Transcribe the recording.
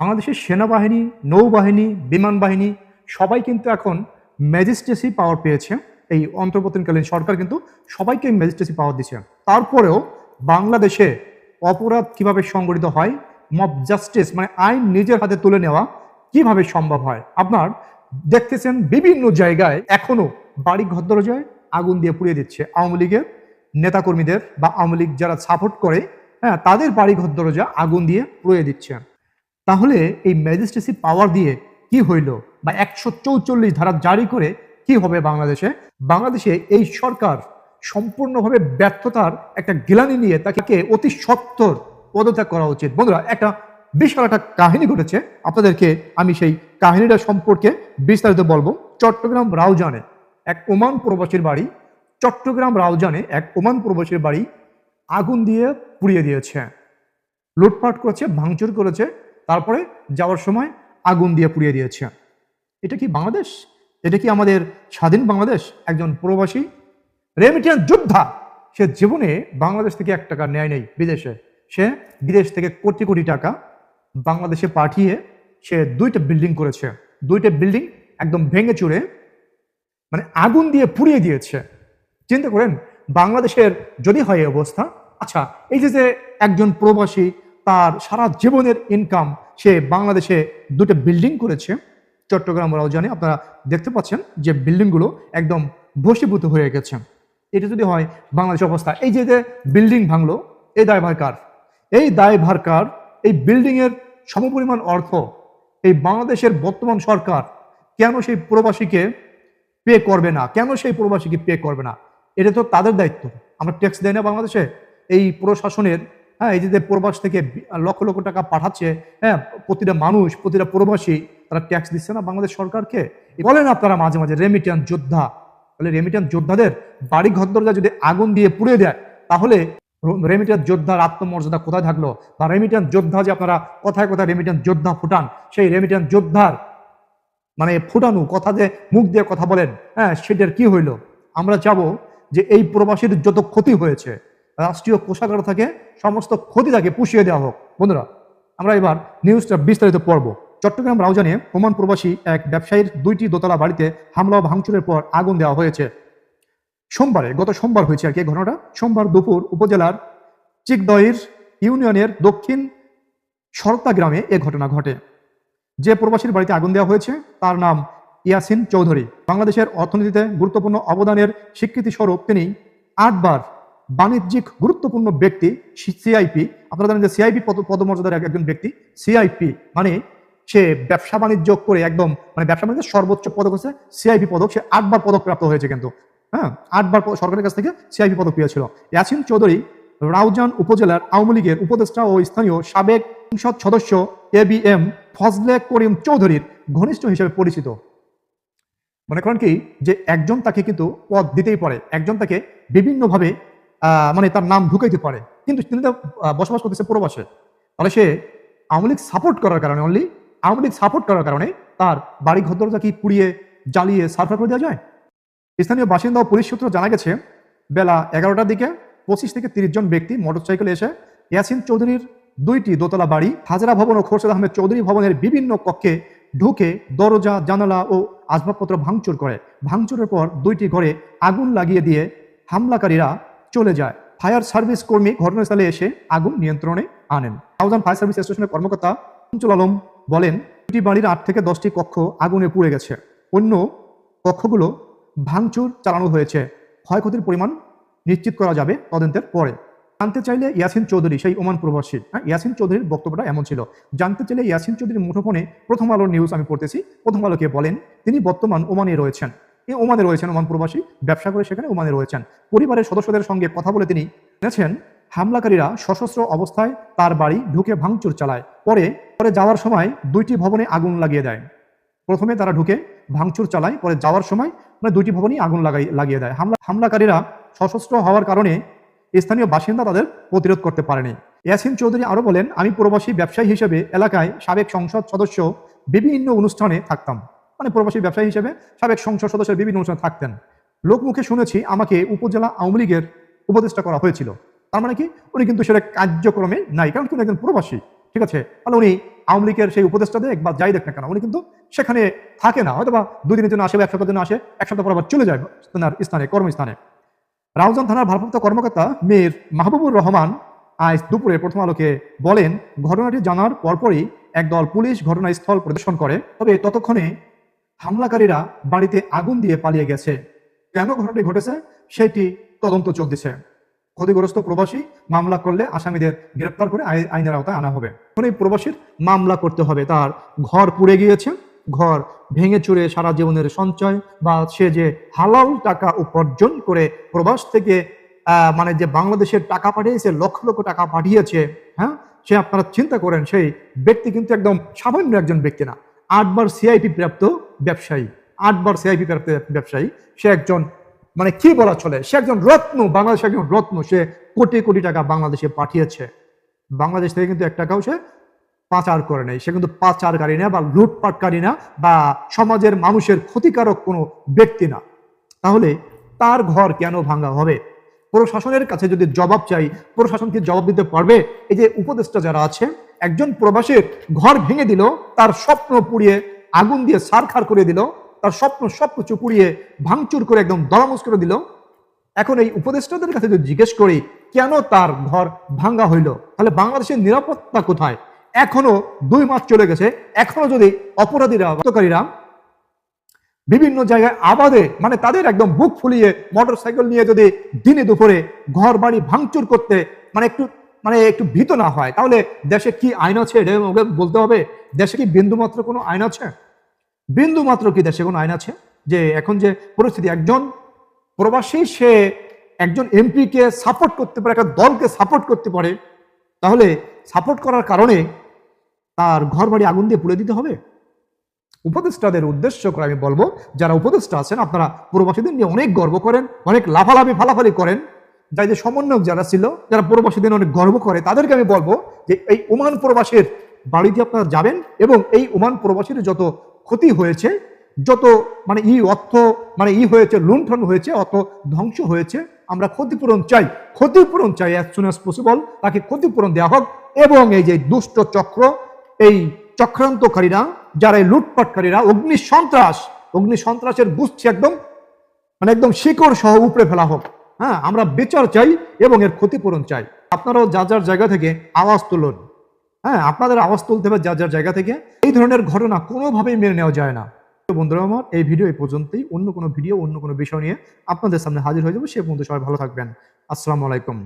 বাংলাদেশের সেনাবাহিনী, নৌবাহিনী বিমান বাহিনী সবাই কিন্তু এখন ম্যাজিস্ট্রেসি পাওয়ার পেয়েছে। এই অন্তর্বর্তীকালীন সরকার কিন্তু সবাইকে ম্যাজিস্ট্রেসি পাওয়ার দিচ্ছে। তারপরেও বাংলাদেশে অপরাধ কীভাবে সংগঠিত হয়, মব জাস্টিস মানে আইন নিজের হাতে তুলে নেওয়া কীভাবে সম্ভব হয়, আপনার দেখতেছেন বিভিন্ন জায়গায় এখনও বাড়ি ঘর দরজায় আগুন দিয়ে পুড়িয়ে দিচ্ছে। আওয়ামী লীগের নেতাকর্মীদের বা আওয়ামী লীগ যারা সাপোর্ট করে হ্যাঁ তাদের বাড়ি ঘর দরজা আগুন দিয়ে পুড়িয়ে দিচ্ছে। তাহলে এই ম্যাজিস্ট্রেসি পাওয়ার দিয়ে কি হইল? বা একশো চৌচল্লিশ ধারা জারি করে কি হবে বাংলাদেশে? বাংলাদেশে এই সরকার সম্পূর্ণভাবে ব্যর্থতার একটা গিলানি নিয়ে তাকে অতি সত্তর পদত্যাগ করা উচিত। বন্ধুরা, একটা বিশাল একটা কাহিনী ঘটেছে। আপনাদেরকে আমি সেই কাহিনীটা সম্পর্কে বিস্তারিত বলব। চট্টগ্রাম রাউজানে এক ওমান প্রবাসীর বাড়ি, চট্টগ্রাম রাউজানে এক ওমান প্রবাসীর বাড়ি আগুন দিয়ে পুড়িয়ে দিয়েছে। লুটপাট করেছে, ভাঙচুর করেছে তারপরে যাওয়ার সময় আগুন দিয়ে পুড়িয়ে দিয়েছে। এটা কি বাংলাদেশ? এটা কি আমাদের স্বাধীন বাংলাদেশ? একজন প্রবাসী রেমিটিয়ান যোদ্ধা, সে জীবনে বাংলাদেশ থেকে এক টাকা নেয় নেই বিদেশে। সে বিদেশ থেকে কোটি কোটি টাকা বাংলাদেশে পাঠিয়ে সে দুইটা বিল্ডিং করেছে। দুইটা বিল্ডিং একদম ভেঙে চুরে মানে আগুন দিয়ে পুড়িয়ে দিয়েছে। চিন্তা করেন, বাংলাদেশের যদি হয় অবস্থা আচ্ছা এই যে যে একজন প্রবাসী তার সারা জীবনের ইনকাম সে বাংলাদেশে দুটো বিল্ডিং করেছে। চট্টগ্রাম রাউজানে আপনারা দেখতে পাচ্ছেন যে বিল্ডিংগুলো একদম বসীভূত হয়ে গেছে। এটা যদি হয় বাংলাদেশ অবস্থা। এই যে যে বিল্ডিং ভাঙলো, এই দায়ভার কার? এই দায়ভার কার? এই বিল্ডিং এর সমপরিমাণ অর্থ এই বাংলাদেশের বর্তমান সরকার কেন সেই প্রবাসীকে পে করবে না? কেন সেই প্রবাসীকে পে করবে না? এটা তো তাদের দায়িত্ব। আমরা ট্যাক্স দেয় না বাংলাদেশে। এই প্রশাসনের হ্যাঁ এই যে প্রবাস থেকে লক্ষ লক্ষ টাকা পাঠাচ্ছে হ্যাঁ প্রতিটা মানুষ, প্রতিটা প্রবাসী তারা ট্যাক্স দিচ্ছে না বাংলাদেশ সরকারকে? বলেন আপনারা মাঝে মাঝে রেমিটিয়ান যোদ্ধা। তাহলে রেমিটিয়ান যোদ্ধাদের বাড়ি ঘর দরজা যদি আগুন দিয়ে পুড়ে দেয়, তাহলে রেমিটিয়ান যোদ্ধার আত্মমর্যাদা কোথায় থাকল? বা রেমিটিয়ান যোদ্ধা যে আপনারা কথায় কথায় রেমিটিয়ান যোদ্ধা ফুটান, সেই রেমিটিয়ান যোদ্ধার মানে ফুটানো কথা যে মুখ দিয়ে কথা বলেন হ্যাঁ সেটার কি হইল? আমরা যাব যে এই প্রবাসীর যত ক্ষতি হয়েছে রাষ্ট্রীয় কোষাগার থেকে সমস্ত ক্ষতি তাকে পুষিয়ে দেওয়া হোক। বন্ধুরা, আমরা এবার নিউজটা বিস্তারিত পড়ব। চট্টগ্রাম রাউজানে ওমান প্রবাসী এক ব্যবসায়ীর দুইটি দোতলা বাড়িতে হামলা ভাঙচুরের পর আগুন দেওয়া হয়েছে। সোমবারে, গত সোমবার হয়েছে আর কি ঘটনাটা। সোমবার দুপুর উপজেলার চিকদইর ইউনিয়নের দক্ষিণ সরতা গ্রামে এ ঘটনা ঘটে। যে প্রবাসীর বাড়িতে আগুন দেওয়া হয়েছে, তার নাম ইয়াসিন চৌধুরী। বাংলাদেশের অর্থনীতিতে গুরুত্বপূর্ণ অবদানের স্বীকৃতি স্বরূপ তিনি আটবার বাণিজ্যিক গুরুত্বপূর্ণ ব্যক্তি সিআইপি আপনারা জানেন যে সিআইপি পদমর্যাদার একজন ব্যক্তি। সিআইপি মানে সে ব্যবসা বাণিজ্য করে একদম মানে ব্যবসা বাণিজ্যের সর্বোচ্চ পদক হচ্ছে সিআইপি পদক। সে আটবার পদক প্রাপ্ত হয়েছে কিন্তু হ্যাঁ? আটবার সরকারের কাছ থেকে সিআইপি পদক পেয়েছিল। ইয়াসিন চৌধুরী রাউজান উপজেলার আওয়ামী লীগের উপদেষ্টা ও স্থানীয় সাবেক সংসদ সদস্য A B M Fazle Karim চৌধুরীর ঘনিষ্ঠ হিসেবে পরিচিত। মনে করেন কি? যে একজন তাকে কিন্তু পদ দিতেই পারে। একজন তাকে বিভিন্নভাবে মানে তার নাম ঢুকাইতে পারে। কিন্তু তিনি তো বসবাস করতেছে প্রবাসে। তাহলে সে আওয়ামী লীগ সাপোর্ট করার কারণে অনলি আওয়ামী লীগ সাপোর্ট করার কারণে তার বাড়ি ঘর দরজা কি পুড়িয়ে, জ্বালিয়ে সার্ফার করে দেওয়া যায়? স্থানীয় বাসিন্দা ও পুলিশ সূত্র জানা গেছে, বেলা এগারোটার দিকে পঁচিশ থেকে তিরিশ জন ব্যক্তি মোটরসাইকেলে এসে ইয়াসিন চৌধুরীর দুইটি দোতলা বাড়ি, হাজরা ভবন ও খোরশেদ আহমেদ চৌধুরী ভবনের বিভিন্ন কক্ষে ঢুকে দরজা, জানালা ও আসবাবপত্র ভাঙচুর করে। ভাঙচুরের পর দুইটি ঘরে আগুন লাগিয়ে দিয়ে হামলাকারীরা চলে যায়। ফায়ার সার্ভিস কর্মী ঘটনাস্থলে এসে আগুন নিয়ন্ত্রণে আনেন। হাউজান ফায়ার সার্ভিস স্টেশনের কর্মকর্তা অঞ্চল আলম বলেন, দুটি বাড়ির আট থেকে দশটি কক্ষ আগুনে পুড়ে গেছে। অন্য কক্ষগুলো ভাঙচুর চালানো হয়েছে। ক্ষয়ক্ষতির পরিমাণ নিশ্চিত করা যাবে তদন্তের পরে। জানতে চাইলে ইয়াসিন চৌধুরী, সেই ওমান প্রবাসী হ্যাঁ ইয়াসিন চৌধুরীর বক্তব্যটা এমন ছিল। জানতে চাইলে ইয়াসিন চৌধুরীর মুঠোফোনে প্রথম আলোর নিউজ আমি পড়তেছি। প্রথম আলোকে বলেন, তিনি বর্তমান ওমানে রয়েছেন। এই ওমানে রয়েছেন ওমান প্রবাসী। ব্যবসা করে সেখানে ওমানে রয়েছেন। পরিবারের সদস্যদের সঙ্গে কথা বলে তিনি জানিয়েছেন হামলাকারীরা সশস্ত্র অবস্থায় তার বাড়ি ঢুকে ভাঙচুর চালায়। পরে পরে যাওয়ার সময় দুইটি ভবনে আগুন লাগিয়ে দেয়। প্রথমে তারা ঢুকে ভাঙচুর চালায়, পরে যাওয়ার সময় মানে দুইটি ভবনই আগুন লাগাই, লাগিয়ে দেয়। হামলা, হামলাকারীরা সশস্ত্র হওয়ার কারণে স্থানীয় বাসিন্দা তাদের প্রতিরোধ করতে পারেনি। ইয়াসিন চৌধুরী আরও বলেন, আমি প্রবাসী ব্যবসায়ী হিসেবে এলাকায় সাবেক সংসদ সদস্য বিভিন্ন অনুষ্ঠানে থাকতাম। মানে প্রবাসী ব্যবসায়ী হিসেবে সাবেক সংসদ সদস্যের বিভিন্ন অনুষ্ঠানে থাকতেন। লোকমুখে শুনেছি আমাকে উপজেলা আওয়ামী লীগের উপদেষ্টা করা হয়েছিল। তার মানে কি? উনি কিন্তু সেটা কার্যক্রমে নাই, কারণ তিনি একজন প্রবাসী। ঠিক আছে? তাহলে উনি আওয়ামী লীগের সেই উপদেষ্টা দেখ বা যাই দেখ না কেন, উনি কিন্তু সেখানে থাকে না। হয়তো বা দুদিনের জন্য আসে বা এক সপ্তাহের জন্য আসে, এক সপ্তাহ পর আবার চলে যায় তার স্থানে, কর্মস্থানে। রাউজান থানার ভারপ্রাপ্ত কর্মকর্তা মেয়ের মাহবুবুর রহমান আজ দুপুরে প্রথম আলোকে বলেন, ঘটনাটি জানার পরপরই একদল পুলিশ ঘটনাস্থল পরিদর্শন করে। তবে ততক্ষণে হামলাকারীরা বাড়িতে আগুন দিয়ে পালিয়ে গেছে। কেন ঘটনাটি ঘটেছে? সেটি তদন্ত চলতেছে। ক্ষতিগ্রস্ত প্রবাসী মামলা করলে আসামিদের গ্রেপ্তার করে আইনের আওতায় আনা হবে। এই প্রবাসীর মামলা করতে হবে। তার ঘর পুড়ে গিয়েছে। ঘর ভেঙে চুরে সারা জীবনের সঞ্চয় বা সে যে হালাল টাকা উপার্জন করে প্রবাস থেকে মানে যে বাংলাদেশের টাকা পাঠিয়েছে, লক্ষ লক্ষ টাকা পাঠিয়েছে হ্যাঁ সে আপনারা চিন্তা করেন, সেই ব্যক্তি কিন্তু একদম সামান্য একজন ব্যক্তি না। আটবার সিআইপি প্রাপ্ত ব্যবসায়ী, আটবার সিআইপি প্রাপ্ত ব্যবসায়ী, সে একজন মানে কি বলা চলে, সে একজন রত্ন বাংলাদেশের একজন রত্ন, সে কোটি কোটি টাকা বাংলাদেশে পাঠিয়েছে। বাংলাদেশ থেকে কিন্তু এক টাকাও সে পাচার করে নেই সে কিন্তু পাচারকারী না বা লুটপাটকারী না বা সমাজের মানুষের ক্ষতিকারক কোনো ব্যক্তি না। তাহলে তার ঘর কেন ভাঙা হবে? প্রশাসনের কাছে যদি জবাব চাই, প্রশাসন কি জবাব দিতে পারবে? এই যে উপদেষ্টা যারা আছে একজন প্রবাসীর ঘর ভেঙে দিল, তার স্বপ্ন পুড়িয়ে আগুন দিয়ে সারখার করে দিল, তার স্বপ্ন সব কিছু পুড়িয়ে ভাঙচুর করে একদম দরামস করে দিল। এখন এই উপদেষ্টাদের কাছে যদি জিজ্ঞেস করি, কেন তার ঘর ভাঙ্গা হইল? তাহলে বাংলাদেশের নিরাপত্তা কোথায়? এখনও দুই মাস চলে গেছে, এখনও যদি অপরাধীরা, হত্যাকারীরা বিভিন্ন জায়গায় আবাদে মানে তাদের একদম বুক ফুলিয়ে মোটর সাইকেল নিয়ে যদি দিনে দুপুরে ঘর বাড়ি ভাঙচুর করতে মানে একটু মানে একটু ভীত না হয়। তাহলে দেশে কি আইন আছে? এটা ওকে বলতে হবে। দেশে কি বিন্দু মাত্র কোনো আইন আছে? বিন্দু মাত্র কি দেশে কোনো আইন আছে? যে এখন যে পরিস্থিতি, একজন প্রবাসী, সে একজন এমপিকে সাপোর্ট করতে পারে, একটা দলকে সাপোর্ট করতে পারে। তাহলে সাপোর্ট করার কারণে তার ঘর বাড়ি আগুন দিয়ে পুড়ে দিতে হবে। উপদেষ্টাদের উদ্দেশ্য করে আমি বলব, যারা উপদেষ্টা আছেন, আপনারা প্রবাসীদের নিয়ে অনেক গর্ব করেন, অনেক লাফালাফি, ফালাফালি করেন। যাই যে সমন্বয়ক যারা ছিল, যারা প্রবাসীদের অনেক গর্ব করে, তাদেরকে আমি বলব যে এই ওমান প্রবাসীর বাড়িতে আপনারা যাবেন এবং এই ওমান প্রবাসীর যত ক্ষতি হয়েছে, যত মানে ই অর্থ মানে ই হয়েছে, লুণ্ঠন হয়েছে অত ধ্বংস হয়েছে, আমরা ক্ষতিপূরণ চাই। ক্ষতিপূরণ চাই অ্যাজ সুন অ্যাজ পসিবল তাকে ক্ষতিপূরণ দেওয়া হোক এবং এই যে দুষ্ট চক্র, এই চক্রান্তকারীরা, যারা এই লুটপাটকারীরা অগ্নি সন্ত্রাস অগ্নি সন্ত্রাসের গুচ্ছ একদম মানে একদম শিকড় সহ উপড়ে ফেলা হোক। হ্যাঁ আমরা বিচার চাই এবং এর ক্ষতিপূরণ চাই। আপনারাও যা যার জায়গা থেকে আওয়াজ তুলুন। হ্যাঁ আপনাদের আওয়াজ তুলতে হবে যা যার জায়গা থেকে। এই ধরনের ঘটনা কোনোভাবেই মেনে নেওয়া যায় না। বন্ধুরা আমার, এই ভিডিও এই পর্যন্তই। অন্য কোনো ভিডিও, অন্য কোনো বিষয় নিয়ে আপনাদের সামনে হাজির হয়ে যাব। সে পর্যন্ত সবাই ভালো থাকবেন। আসসালামু আলাইকুম।